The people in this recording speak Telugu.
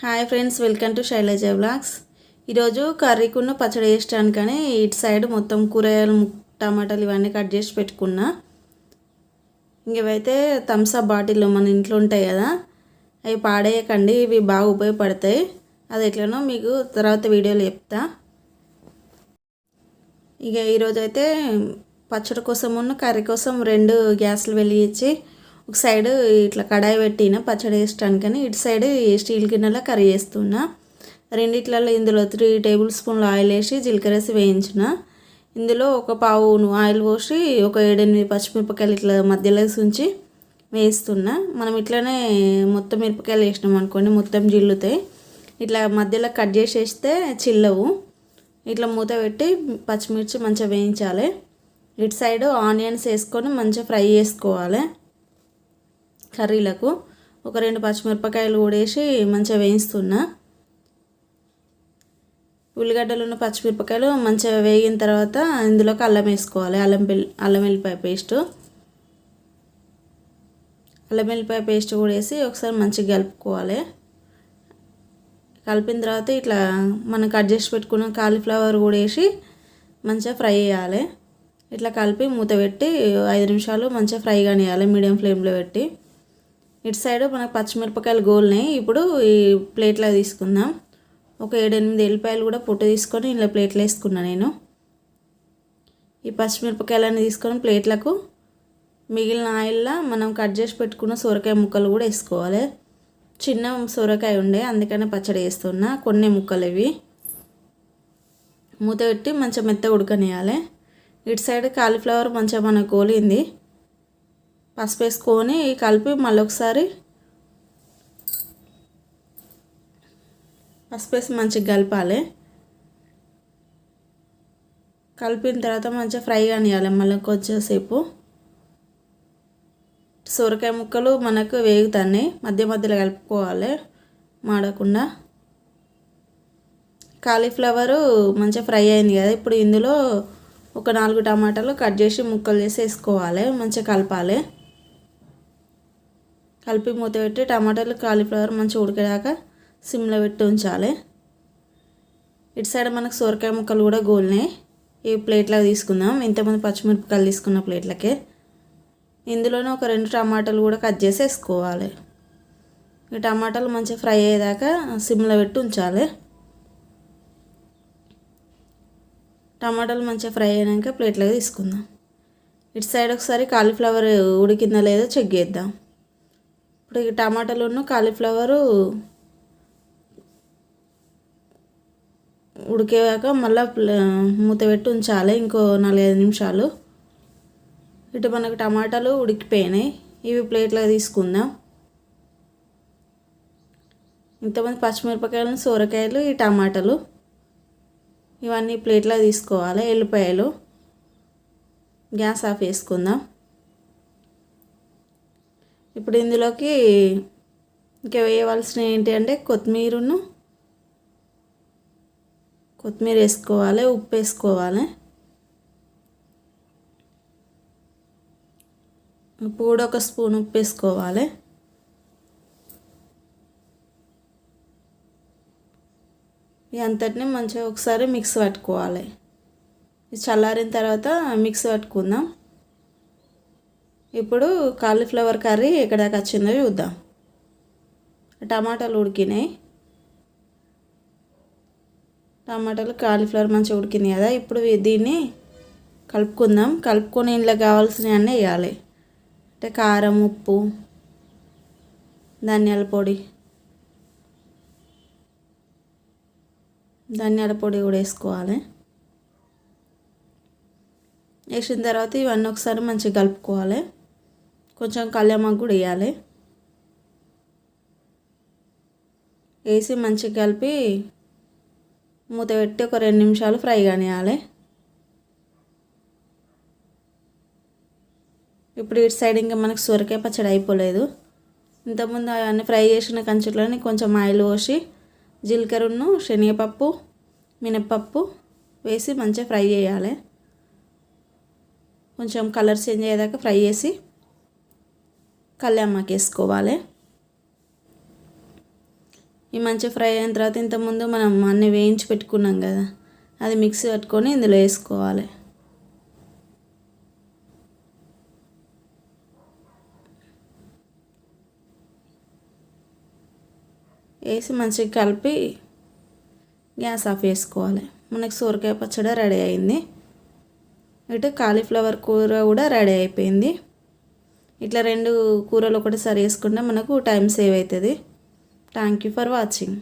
Hi friends welcome to Shailaja blogs ఈరోజు కర్రీకున్న పచ్చడి వేయడానికని ఇటు సైడ్ మొత్తం కూరగాయలు టమాటాలు ఇవన్నీ కట్ చేసి పెట్టుకున్నా. ఇంక థమ్సప్ థమ్స్అప్ బాటిల్ మన ఇంట్లో ఉంటాయి కదా అవి పాడేయకండి ఇవి బాగా ఉపయోగపడతాయి. అది ఎట్లనో మీకు తర్వాత వీడియోలో చెప్తా. ఇక ఈరోజు అయితే పచ్చడి కోసం ఉన్న కర్రీ కోసం రెండు గ్యాస్లు వెలిగించి ఒక సైడ్ ఇట్లా కడాయి పెట్టిన పచ్చడి వేసడానికని ఇటు సైడ్ స్టీల్ గిన్నెలో కర్రీ చేస్తున్నా. రెండిట్లలో ఇందులో త్రీ టేబుల్ స్పూన్ల ఆయిల్ వేసి జీలకర్ర వేసి వేయించిన. ఇందులో ఒక పావు ఆయిల్ పోసి ఒక ఏడెనిమిది పచ్చిమిరపకాయలు ఇట్లా మధ్యలో ఉంచి వేస్తున్నా. మనం ఇట్లనే మొత్తం మిరపకాయలు వేసినాం అనుకోండి మొత్తం జిల్లుతాయి ఇట్లా మధ్యలో కట్ చేసి వేస్తే చిల్లవు. ఇట్లా మూత పెట్టి పచ్చిమిర్చి మంచిగా వేయించాలి. ఇటు సైడ్ ఆనియన్స్ వేసుకొని మంచిగా ఫ్రై చేసుకోవాలి. కర్రీలకు ఒక రెండు పచ్చిమిరపకాయలు కూడా వేసి మంచిగా వేయిస్తున్నా. ఉల్లిగడ్డలు ఉన్న పచ్చిమిరపకాయలు మంచిగా వేగిన తర్వాత ఇందులోకి అల్లం వేసుకోవాలి. అల్లం వెల్లి అల్లం వెల్లిపాయ పేస్ట్. అల్లం వెల్లిపాయ పేస్ట్ కూడా వేసి ఒకసారి మంచిగా కలుపుకోవాలి. కలిపిన తర్వాత ఇట్లా మనం కట్ చేసి పెట్టుకున్న కాలీఫ్లవర్ కూడా వేసి మంచిగా ఫ్రై చేయాలి. ఇట్లా కలిపి మూత పెట్టి ఐదు నిమిషాలు మంచిగా ఫ్రై కానివ్వాలి మీడియం ఫ్లేమ్లో పెట్టి. ఇటు సైడ్ మనకు పచ్చిమిరపకాయలు గోల్నాయి. ఇప్పుడు ఈ ప్లేట్లో తీసుకుందాం. ఒక ఏడెనిమిది ఎల్లిపాయలు కూడా పొట్టు తీసుకొని ఇలా ప్లేట్లో వేసుకున్నా నేను. ఈ పచ్చిమిరపకాయలన్నీ తీసుకొని ప్లేట్లకు మిగిలిన ఆయిల్లో మనం కట్ చేసి పెట్టుకున్న సొరకాయ ముక్కలు కూడా వేసుకోవాలి. చిన్న సొరకాయ ఉండే అందుకనే పచ్చడి వేస్తున్నా కొన్ని ముక్కలు ఇవి. మూత పెట్టి మంచిగా మెత్త ఉడకనియాలి. ఇటు సైడ్ కాలీఫ్లవర్ మంచిగా మనకు కోలింది పసుపు వేసుకొని కలిపి మళ్ళీ ఒకసారి పసుపు వేసి మంచిగా కలపాలి. కలిపిన తర్వాత మంచిగా ఫ్రై కానివ్వాలి మళ్ళీ కొంచెంసేపు సొరకాయ ముక్కలు మనకు వేగుతాయి మధ్య మధ్యలో కలుపుకోవాలి. మాడకుండా. కాలీఫ్లవరు మంచిగా ఫ్రై అయింది కదా. ఇప్పుడు ఇందులో ఒక నాలుగు టమాటాలు కట్ చేసి ముక్కలు చేసి వేసుకోవాలి. మంచిగా కలపాలి. కలిపి మూత పెట్టి టమాటాలు కాలీఫ్లవర్ మంచిగా ఉడికేదాకా సిమ్లో పెట్టి ఉంచాలి. ఇటు సైడ్ మనకు సొరకాయ ముక్కలు కూడా గోలినాయి. ఈ ప్లేట్లో తీసుకుందాం. ఇంతమంది పచ్చిమిరపకాయలు తీసుకున్న ప్లేట్లకే. ఇందులోనే ఒక రెండు టమాటాలు కూడా కట్ చేసి వేసుకోవాలి. ఈ టమాటాలు మంచిగా ఫ్రై అయ్యేదాకా సిమ్లో పెట్టి ఉంచాలి. టమాటాలు మంచిగా ఫ్రై అయినాక ప్లేట్లోకి తీసుకుందాం. ఇటు సైడ్ ఒకసారి కాలీఫ్లవర్ ఉడికిందా లేదో చెక్ చేద్దాం. ఇప్పుడు ఈ టమాటాలును కాలీఫ్లవరు ఉడికేవాక మళ్ళీ మూత పెట్టి ఉంచాలి. ఇంకో నాలుగైదు నిమిషాలు. ఇటు మనకు టమాటాలు ఉడికిపోయినాయి. ఇవి ప్లేట్లో తీసుకుందాం. ఇంతమంది పచ్చిమిరపకాయలు సొరకాయలు ఈ టమాటాలు ఇవన్నీ ప్లేట్లో తీసుకోవాలి. ఎల్లిపాయలు గ్యాస్ ఆఫ్ చేసుకుందాం. ఇప్పుడు ఇందులోకి ఇంకా వేయవలసిన ఏంటి అంటే కొత్తిమీరను కొత్తిమీర వేసుకోవాలి ఉప్పు వేసుకోవాలి. ఉప్పు కూడా ఒక స్పూన్ ఉప్పు వేసుకోవాలి. ఈ అంతటిని మంచిగా ఒకసారి మిక్స్ పట్టుకోవాలి. చల్లారిన తర్వాత మిక్స్ పట్టుకుందాం. ఇప్పుడు కాలీఫ్లవర్ కర్రీ ఎక్కడ వచ్చిందో చూద్దాం. టమాటాలు ఉడికినాయి. టమాటాలు కాలీఫ్లవర్ మంచిగా ఉడికినాయి కదా. ఇప్పుడు దీన్ని కలుపుకుందాం. కలుపుకొని ఇంట్లో కావాల్సినవి అన్నీ వేయాలి. అంటే కారం ఉప్పు ధనియాల పొడి. ధనియాల పొడి కూడా వేసుకోవాలి. వేసిన తర్వాత ఇవన్నీ ఒకసారి మంచిగా కలుపుకోవాలి. కొంచెం కళ్యామాకు కూడా వేయాలి. వేసి మంచిగా కలిపి మూత పెట్టి ఒక రెండు నిమిషాలు ఫ్రై కానివ్వాలి ఇప్పుడు ఇటు సైడ్ ఇంకా మనకు సొరకాయ పచ్చడి అయిపోలేదు. ఇంతకుముందు అవన్నీ ఫ్రై చేసిన కంచుట్లోనే కొంచెం ఆయిల్ పోసి జీలకర్రను శనగపప్పు మినప్పప్పు వేసి మంచిగా ఫ్రై చేయాలి. కొంచెం కలర్ చేంజ్ అయ్యేదాకా ఫ్రై చేసి కళ్యామాకి వేసుకోవాలి ఈ మంచిగా ఫ్రై అయిన తర్వాత ఇంతకుముందు మనం అన్నీ వేయించి పెట్టుకున్నాం కదా అది మిక్సీ పట్టుకొని ఇందులో వేసుకోవాలి. వేసి మంచిగా కలిపి గ్యాస్ ఆఫ్ చేసుకోవాలి. మనకి సొరకాయ పచ్చడి రెడీ అయింది. ఇటు కాలీఫ్లవర్ కూర కూడా రెడీ అయిపోయింది. ఇట్లా రెండు కూరలు ఒకటి సరి వేసుకుంటే మనకు టైం సేవ్ అవుతుంది. Thank you for watching